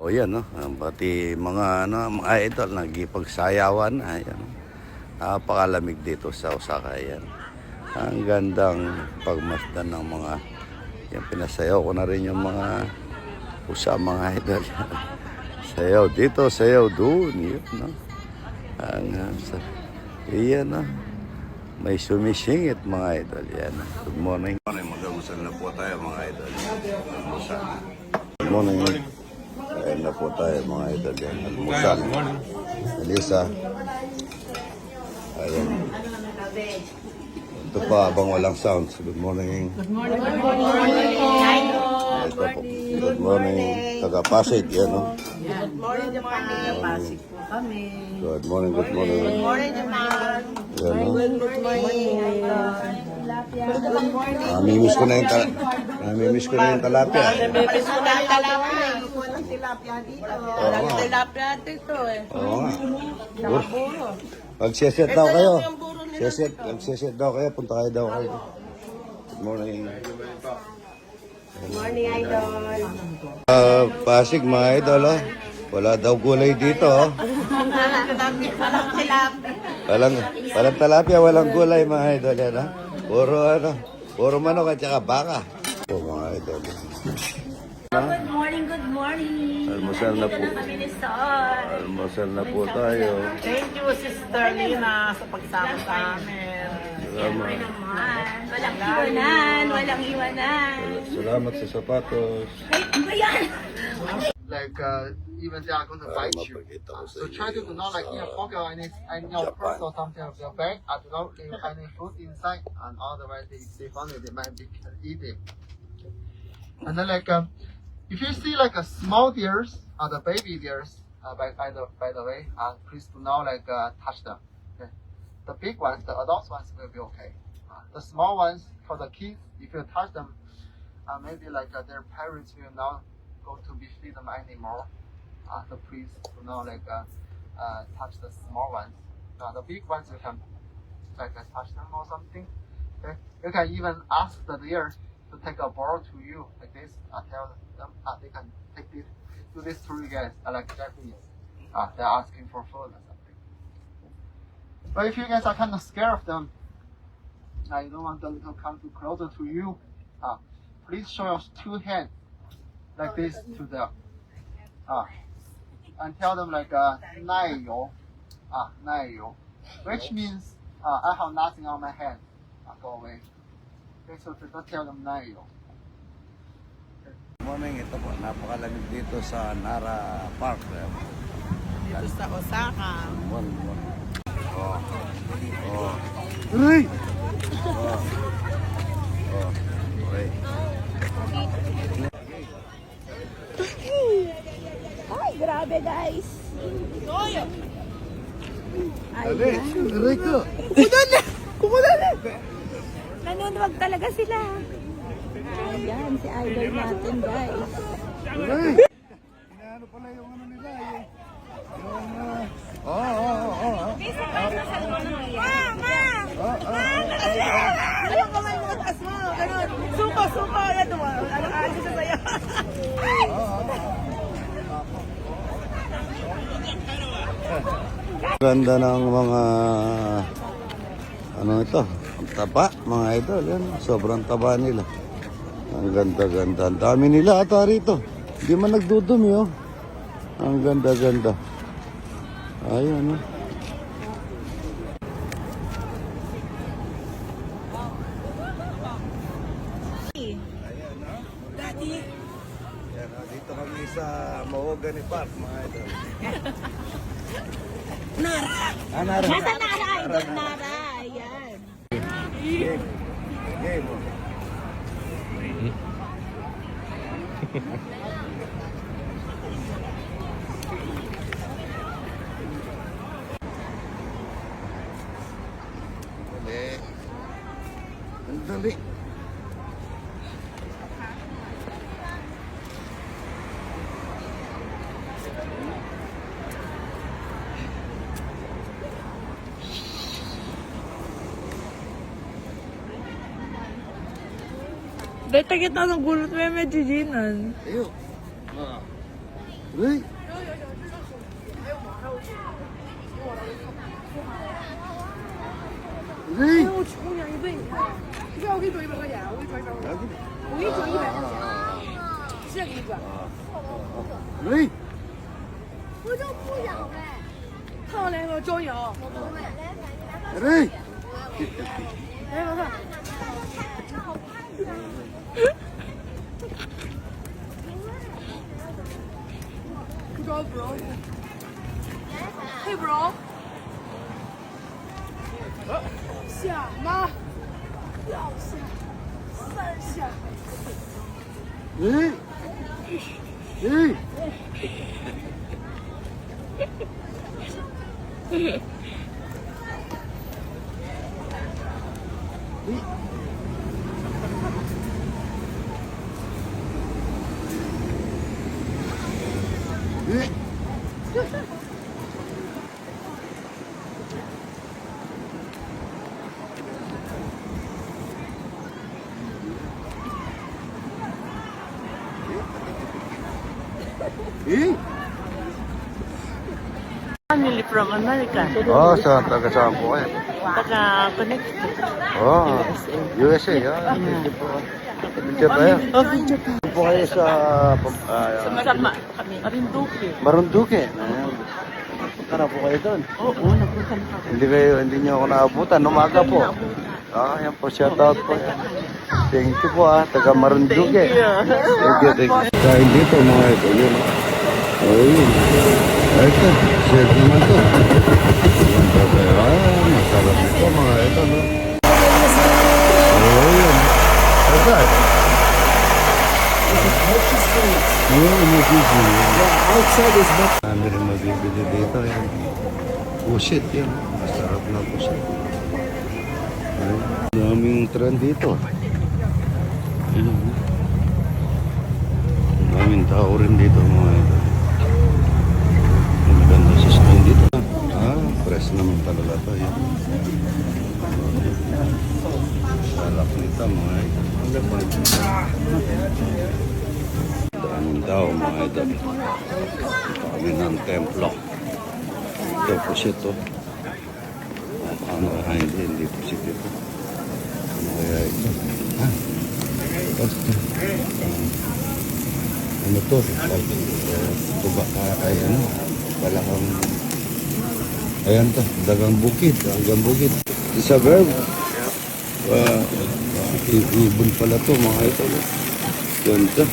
O yan, no? Ah, Pati mga, ano, mga idol, nagipagsayawan. Ayan. Napakalamig dito sa Osaka. Ayan. Ang gandang pagmasdan ng mga, yung pinasayaw ko na rin yung mga usa mga idol. sayaw dito, sayaw doon. Yun, no? Ang, ah, sa, iyan, no? May sumisingit mga idol. Yan. Good morning. Good morning. Mag-amusal na po tayo mga idol. Almusal. Good morning. Ayan na po tayo mga idol. Yan. Almusal. Elisa. Ayan. Ito pa habang walang sounds. Good morning. Good morning. Good morning. Ito po. Good morning. Taga Pasig. Yan no? Good morning, Japan. Pasig po kami. Good morning. Good morning. Good morning, Japan. Yan no? Good morning. Good morning. Namimiss ko na yung tal- Namimiss ko na yung talapia. Nabibis ko na yung tilapia. Tilapia dito. Walang tilapia dito eh. Oo nga. Nakaburo. Magsiset daw kayo. buro Siset, magsiset daw kayo. Punta kayo daw kayo. Good morning. Good morning, idol. Ah, Pasig mga idol oh. Wala daw gulay dito oh. Walang tilapia. Walang tilapia. Walang, walang talapia, walang gulay mga idol yan ha. Puro ano, puro manok at saka baka. Ito mga idol. Good morning, good morning. Almusal na po. Almusal na po tayo. Thank you, Sister Lina, sa pagsama sa amin. Siyempre naman. Walang iwanan, walang iwanan. Salamat sa sapatos. Ay, ano ba yan? like uh, even they are going to fight you. So try to do not like in your pocket or any, any your purse or something of your bag. I do not leave any food inside, and otherwise they, they found it, they might be can eat it. And then like um, if you see like a small deers or the baby deers, uh, by, by the by the way, uh, please do not like uh, touch them. Okay? The big ones, the adult ones will be okay. Uh, the small ones for the kids, if you touch them, uh, maybe like uh, their parents will not go to be feed them anymore. Uh, so please do not like uh, uh, touch the small ones. Uh, the big ones you can like uh, touch them or something. Okay? You can even ask the deer to take a ball to you like this. Uh, tell them them, ah, they can take this to these three guys, like Japanese. Ah, they're asking for food or something. But if you guys are kind of scared of them, ah, you don't want them to come too closer to you, ah, please show your two hands like this to them. Ah, and tell them like, uh, nai yo, ah, nai yo, which means, uh, I have nothing on my hand. Ah, go away. Okay, so don't tell them nai yo. Morning, ito po. Napakalamig dito sa Nara Park. Dito sa Osaka. One. Oh. Oh. Uy! Oh. Oh. Okay. Ay, grabe guys. Dali! Aray ko! Nanonood talaga sila. Idol natin guys. Aray! Inaano pala yung ano nila yung... Yung... ah, Oo, oo, oo, oo. Oo, oo. Ayaw kamay mo, taas mo. Ganun. Suko, suko. Ano, ano, ano sa sayo. Ganda ng mga... Ano ito? Ang taba, mga idol. Yan. Sobrang taba nila. Ang ganda-ganda. Ang dami nila ata rito. Hindi man nagdudumi, oh. Ang ganda-ganda. Ayan, oh. Yan, oh, dito kami sa Mahogany Park, mga idol. Nara! Ah, Nara. Nasa Nara, idol Nara. Ayan. Game. Game, 네. 네. 네 감사합니다. Dahil kita ng gulot may medyo ginan. Ayun. Ah. Uy! Uy! 我穷养一倍，你看我给你转一百块钱，我给你转一百块钱，我给你转一百块钱，现在给你转。Uy! 我就不养呗。看我来个教你啊，来，老四。不着不着。配不着。下吗？要下，三下。嗯。嗯。嘿嘿。Uy! Family from America. Oh, sa taga saan po kayo? Taga Connecticut. Oh, USA. Ah, thank you po. Thank you tayo. Thank po kayo sa uh, Sama kami. Marinduque. Marunduque. Punta na po kayo doon. Oo, nagpunta na kami. Hindi kayo, hindi niyo ako naabutan. Umaga po. Ah, yan po. Shout out po. Yan. Thank you po ah. Taga Marunduque. Thank you. Thank you, thank you. Kain dito mga ito. Yun. Oh, yun. Ito. Share naman to. Ah, masarap ito mga ito. No? Oh, yun. Ito. Oh, magiging. Outside is not Kami rin mabibili dito. Yan. Pusit yan. Masarap na pusit. Daming trend dito. Ayun. Daming tao rin dito mga ito. Ang Maganda school dito. Ah, press naman talaga to. Yan. Salak nito mga ito. Daming tao mga ito. Kami ng templo. Ito po siya to. Ano ah, hindi, hindi po siya ito. Ano kaya ito? Ha? Um, ano to? Tuba, ah, ay ano? Balakang Ayan to, dagang bukid, dagang bukid. Sa verb. Uh, ibon pala to, mga ito. Ganda.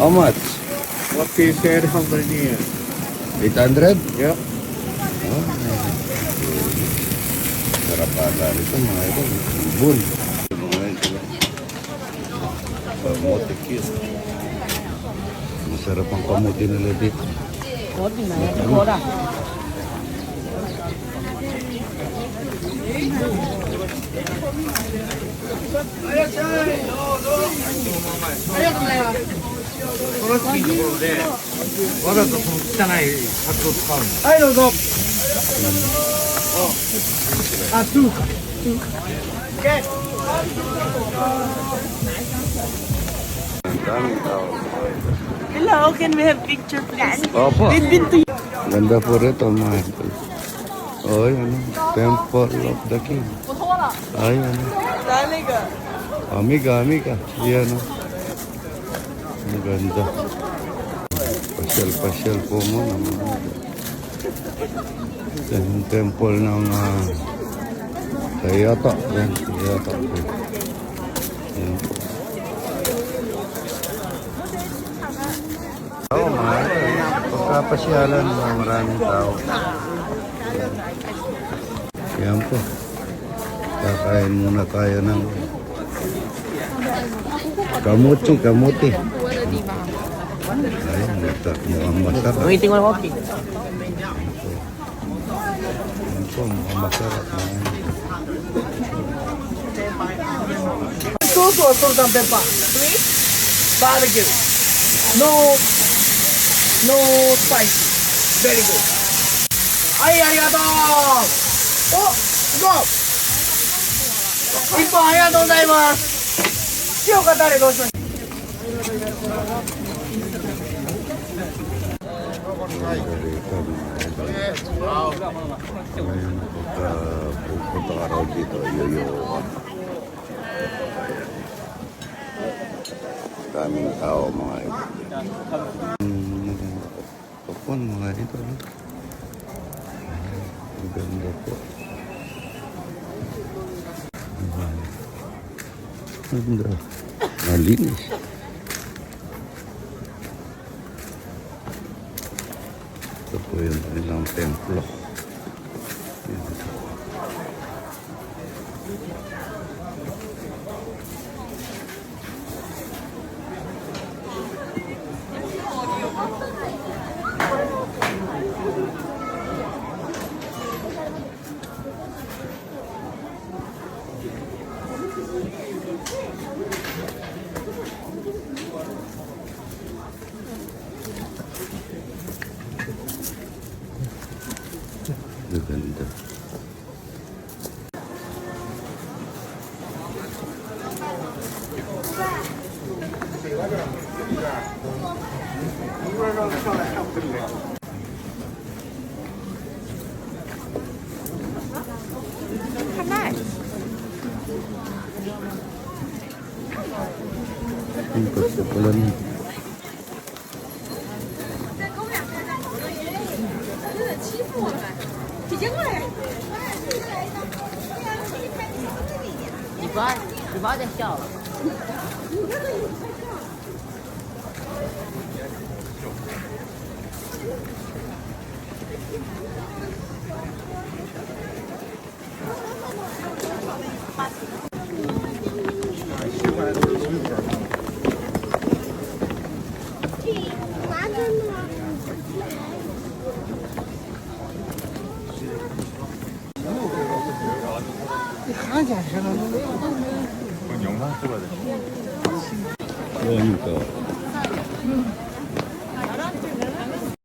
How much? what he said how many years. 800? Yeah. Oh, sarap pala rito mga ito. Ibon. Kamote kisa Masarap ang kamote nila dito. Kamote na yan. Kora. トラスキーのところでわざとその汚いカツを使うんですはいどうぞあ、トゥーかトゥーか OK daming tao. Hello, can we have picture please? Opo. We've been to Ganda po rito mga ito. Oh, yan. Temple of the King. Ay, ano. Amiga, amiga. Yan, oh. Ang ganda. Pasyal-pasyal po muna. mga. Yan yung temple ng uh, Kyoto. Yan, Kyoto. Yan Oo, oh, mga ito. Pagkapasyalan, mga maraming tao. Yan po. Kakain muna tayo ng kamuti, kamuti. Ayun, ito, mukhang masarap. Waiting on walking. Yan po, mukhang masarap. Pepper? Sweet? Barbecue. No, no spicy. Very good. はい、ありがとうお、すごい一本ありがとうございます塩かタレどうしましょう Rito, mga idol. Ngayon, Kapon, mga idol. Ang ganda po. Ang Ganda. Malinis. Ito po yung ilang templo. 你。不要，你妈在笑了。你看见谁了？ところで。